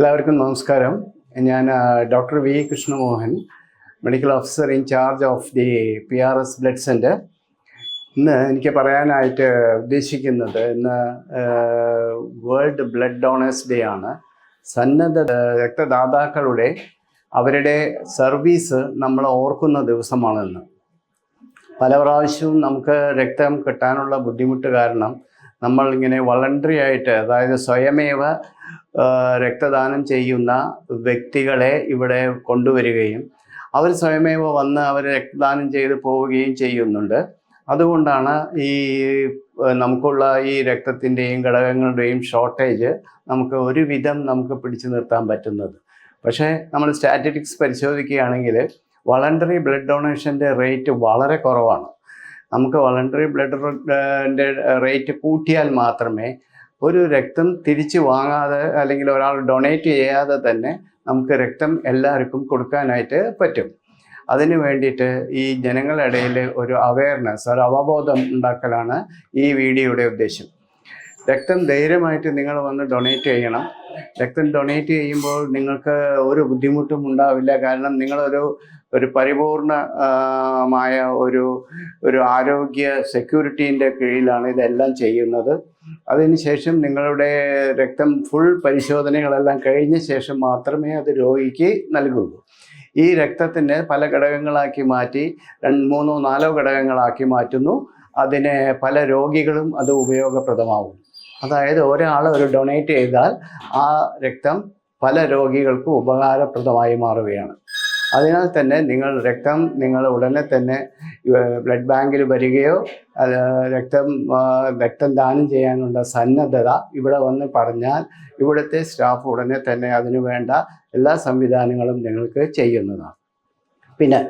എല്ലാവർക്കും നമസ്കാരം. ഞാൻ doctor V Krishnamohan medical officer in charge of the P R S blood centre ഇന്ന് എനിക്ക് പറയാനായിട്ട് ഉദ്ദേശിക്കുന്നത് ഇന്ന് വേൾഡ് ബ്ലഡ് ഡോണേഴ്സ് ഡേ ആണ്. സന്നദ്ധ രക്തദാതാക്കളുടെ അവരുടെ സർവീസ് നമ്മൾ ഓർക്കുന്ന ദിവസമാണെന്ന് പല പ്രാവശ്യവും നമുക്ക് രക്തം കിട്ടാനുള്ള ബുദ്ധിമുട്ട് കാരണം നമ്മൾ ഇങ്ങനെ വളണ്ടറി ആയിട്ട് അതായത് സ്വയമേവ രക്തദാനം ചെയ്യുന്ന വ്യക്തികളെ ഇവിടെ കൊണ്ടുവരികയും അവർ സ്വയമേവ വന്ന് അവർ രക്തദാനം ചെയ്ത് പോവുകയും ചെയ്യുന്നുണ്ട്. അതുകൊണ്ടാണ് ഈ നമുക്കുള്ള ഈ രക്തത്തിന്റെയും ഘടകങ്ങളുടെയും ഷോർട്ടേജ് നമുക്ക് ഒരുവിധം നമുക്ക് പിടിച്ചു നിർത്താൻ പറ്റുന്നത്. പക്ഷേ നമ്മൾ സ്റ്റാറ്റിറ്റിക്സ് പരിശോധിക്കുകയാണെങ്കിൽ വളണ്ടറി ബ്ലഡ് ഡൊണേഷന്റെ റേറ്റ് വളരെ കുറവാണ്. നമുക്ക് വളണ്ടറി ബ്ലഡ് റേറ്റ് കൂട്ടിയാൽ മാത്രമേ ഒരു രക്തം തിരിച്ചു വാങ്ങാതെ അല്ലെങ്കിൽ ഒരാൾ ഡൊണേറ്റ് ചെയ്യാതെ തന്നെ നമുക്ക് രക്തം എല്ലാവർക്കും കൊടുക്കാനായിട്ട് പറ്റും. അതിനു വേണ്ടിയിട്ട് ഈ ജനങ്ങളിടയിൽ ഒരു അവയർനെസ് ഒരു അവബോധം ഉണ്ടാക്കലാണ് ഈ വീഡിയോയുടെ ഉദ്ദേശം. രക്തം ധൈര്യമായിട്ട് നിങ്ങൾ വന്ന് ഡൊണേറ്റ് ചെയ്യണം. രക്തം ഡൊണേറ്റ് ചെയ്യുമ്പോൾ നിങ്ങൾക്ക് ഒരു ബുദ്ധിമുട്ടും ഉണ്ടാവില്ല. കാരണം നിങ്ങളൊരു ഒരു പരിപൂർണമായ ഒരു ഒരു ആരോഗ്യ സെക്യൂരിറ്റീന്റെ കീഴിലാണ് ഇതെല്ലാം ചെയ്യുന്നത്. അതിനുശേഷം നിങ്ങളുടെ രക്തം ഫുൾ പരിശോധനകളെല്ലാം കഴിഞ്ഞ ശേഷം മാത്രമേ അത് രോഗിക്ക് നൽകുള്ളൂ ഈ രക്തത്തിനെ പല ഘടകങ്ങളാക്കി മാറ്റി രണ്ട് മൂന്നോ നാലോ ഘടകങ്ങളാക്കി മാറ്റുന്നു. അതിനെ പല രോഗികളും അത് ഉപയോഗപ്രദമാവും അതായത് ഒരാൾ ഒരു ഡൊണേറ്റ് ചെയ്താൽ ആ രക്തം പല രോഗികൾക്കും ഉപകാരപ്രദമായി മാറുകയാണ്. അതിനാൽ തന്നെ നിങ്ങൾ രക്തം നിങ്ങൾ ഉടനെ തന്നെ ബ്ലഡ് ബാങ്കിൽ വരികയോ രക്തം രക്തം ദാനം ചെയ്യാനുള്ള സന്നദ്ധത ഇവിടെ വന്ന് പറഞ്ഞാൽ ഇവിടുത്തെ സ്റ്റാഫ് ഉടനെ തന്നെ അതിനു വേണ്ട എല്ലാ സംവിധാനങ്ങളും നിങ്ങൾക്ക് ചെയ്യുന്നതാണ്. പിന്നെ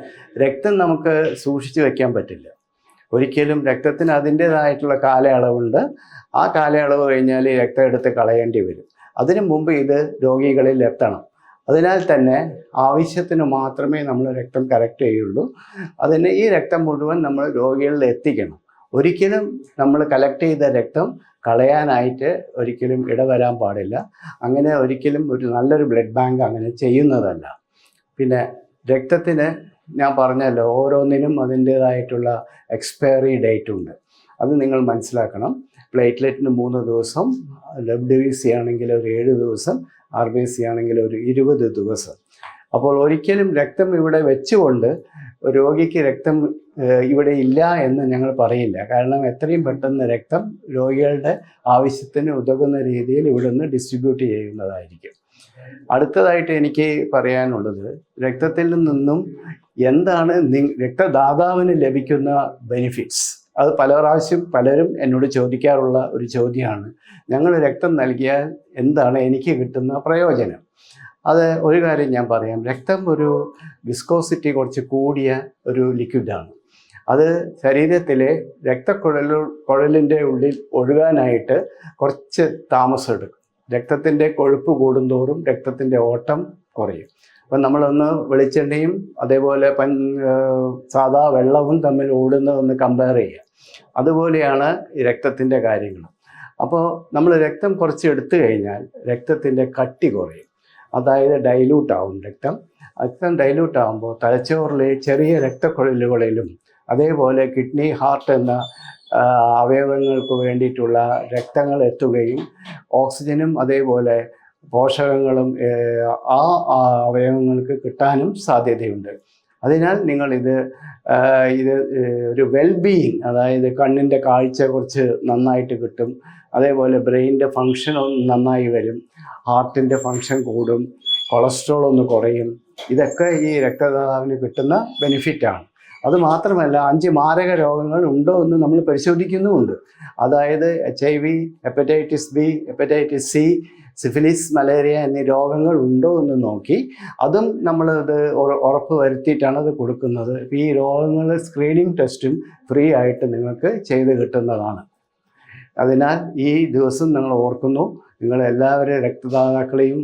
രക്തം നമുക്ക് സൂക്ഷിച്ചു വയ്ക്കാൻ പറ്റില്ല. ഒരിക്കലും രക്തത്തിന് അതിന്റേതായിട്ടുള്ള കാലയളവുണ്ട്. ആ കാലയളവ് കഴിഞ്ഞാൽ ഈ രക്തം എടുത്ത് കളയേണ്ടി വരും. അതിനു മുമ്പ് ഇത് രോഗികളിൽ എത്തണം. അതിനാൽ തന്നെ ആവശ്യത്തിന് മാത്രമേ നമ്മൾ രക്തം കറക്റ്റ് ചെയ്യുള്ളൂ. അതിന് ഈ രക്തം മുഴുവൻ നമ്മൾ രോഗികളിൽ എത്തിക്കണം. ഒരിക്കലും നമ്മൾ കളക്ട് ചെയ്ത രക്തം കളയാനായിട്ട് ഒരിക്കലും ഇടവരാൻ പാടില്ല. അങ്ങനെ ഒരിക്കലും ഒരു നല്ലൊരു ബ്ലഡ് ബാങ്ക് അങ്ങനെ ചെയ്യുന്നതല്ല. പിന്നെ രക്തത്തിന് ഞാൻ പറഞ്ഞല്ലോ ഓരോന്നിനും അതിന്റേതായിട്ടുള്ള എക്സ്പയറി ഡേറ്റ് ഉണ്ട്. അത് നിങ്ങൾ മനസ്സിലാക്കണം. പ്ലേറ്റ്ലെറ്റിന് മൂന്ന് ദിവസം ഡബ്ല്യു ബി സി ആണെങ്കിൽ ഒരു ഏഴ് ദിവസം ആർ ബി സി ആണെങ്കിൽ ഒരു ഇരുപത് ദിവസം. അപ്പോൾ ഒരിക്കലും രക്തം ഇവിടെ വെച്ചുകൊണ്ട് രോഗിക്ക് രക്തം ഇവിടെ ഇല്ല എന്ന് ഞങ്ങൾ പറയില്ല. കാരണം എത്രയും പെട്ടെന്ന് രക്തം രോഗികളുടെ ആവശ്യത്തിന് ഉതകുന്ന രീതിയിൽ ഇവിടുന്ന് ഡിസ്ട്രിബ്യൂട്ട് ചെയ്യുന്നതായിരിക്കും. അടുത്തതായിട്ട് എനിക്ക് പറയാനുള്ളത് രക്തത്തിൽ നിന്നും എന്താണ് രക്തദാതാവിന് ലഭിക്കുന്ന ബെനിഫിറ്റ്സ് അത് പല പ്രാവശ്യം പലരും എന്നോട് ചോദിക്കാറുള്ള ഒരു ചോദ്യമാണ്. ഞങ്ങൾ രക്തം നൽകിയാൽ എന്താണ് എനിക്ക് കിട്ടുന്ന പ്രയോജനം? അത് ഒരു കാര്യം ഞാൻ പറയാം. രക്തം ഒരു വിസ്കോസിറ്റി കുറച്ച് കൂടിയ ഒരു ലിക്വിഡാണ് അത് ശരീരത്തിലെ രക്തക്കുഴലു കുഴലിന്റെ ഉള്ളിൽ ഒഴുകാനായിട്ട് കുറച്ച് താമസം എടുക്കും. രക്തത്തിന്റെ കൊഴുപ്പ് കൂടുന്തോറും രക്തത്തിന്റെ ഓട്ടം കുറയും. അപ്പം നമ്മളൊന്ന് വെളിച്ചെണ്ണയും അതേപോലെ പൻ സാധാ വെള്ളവും തമ്മിൽ ഓടുന്നതൊന്ന് കമ്പയർ ചെയ്യുക. അതുപോലെയാണ് ഈ രക്തത്തിന്റെ കാര്യങ്ങൾ അപ്പോൾ നമ്മൾ രക്തം കുറച്ച് എടുത്തു കഴിഞ്ഞാൽ രക്തത്തിന്റെ കട്ടി കുറയും. അതായത് ഡൈലൂട്ട് ആവും രക്തം. രക്തം ഡൈലൂട്ട് ആകുമ്പോൾ തലച്ചോറിലെ ചെറിയ രക്തക്കുഴലുകളിലും അതേപോലെ കിഡ്നി ഹാർട്ട് എന്ന അവയവങ്ങൾക്ക് വേണ്ടിയിട്ടുള്ള രക്തങ്ങൾ എത്തുകയും ഓക്സിജനും അതേപോലെ പോഷകങ്ങളും ആ അവയവങ്ങൾക്ക് കിട്ടാനും സാധ്യതയുണ്ട്. അതിനാൽ നിങ്ങൾ ഇത് ഇത് ഒരു വെൽബീയിങ് അതായത് കണ്ണിന്റെ കാഴ്ച കുറച്ച് നന്നായിട്ട് കിട്ടും. അതേപോലെ ബ്രെയിനിന്റെ ഫങ്ഷൻ നന്നായി വരും. ഹാർട്ടിന്റെ ഫങ്ഷൻ കൂടും. കൊളസ്ട്രോൾ ഒന്ന് കുറയും. ഇതൊക്കെ ഈ രക്തദാതാവിന് കിട്ടുന്ന ബെനിഫിറ്റാണ് അത് മാത്രമല്ല അഞ്ച് മാരക രോഗങ്ങൾ ഉണ്ടോ എന്ന് നമ്മൾ പരിശോധിക്കുന്നുമുണ്ട്. അതായത് H I V hepatitis B hepatitis C syphilis malaria എന്നീ രോഗങ്ങൾ ഉണ്ടോ എന്ന് നോക്കി അതും നമ്മൾ ഇത് ഉറപ്പ് വരുത്തിയിട്ടാണ് അത് കൊടുക്കുന്നത്. ഈ രോഗങ്ങൾ സ്ക്രീനിങ് ടെസ്റ്റും ഫ്രീ ആയിട്ട് നിങ്ങൾക്ക് ചെയ്ത് കിട്ടുന്നതാണ്. അതിനാൽ ഈ ദിവസം നിങ്ങൾ ഓർക്കുന്നു നിങ്ങൾ എല്ലാവരും രക്തദാതാക്കളെയും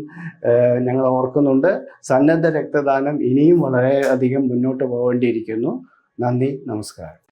ഞങ്ങൾ ഓർക്കുന്നുണ്ട്. സന്നദ്ധ രക്തദാനം ഇനിയും വളരെയധികം മുന്നോട്ട് പോകേണ്ടിയിരിക്കുന്നു. നന്ദി നമസ്കാരം.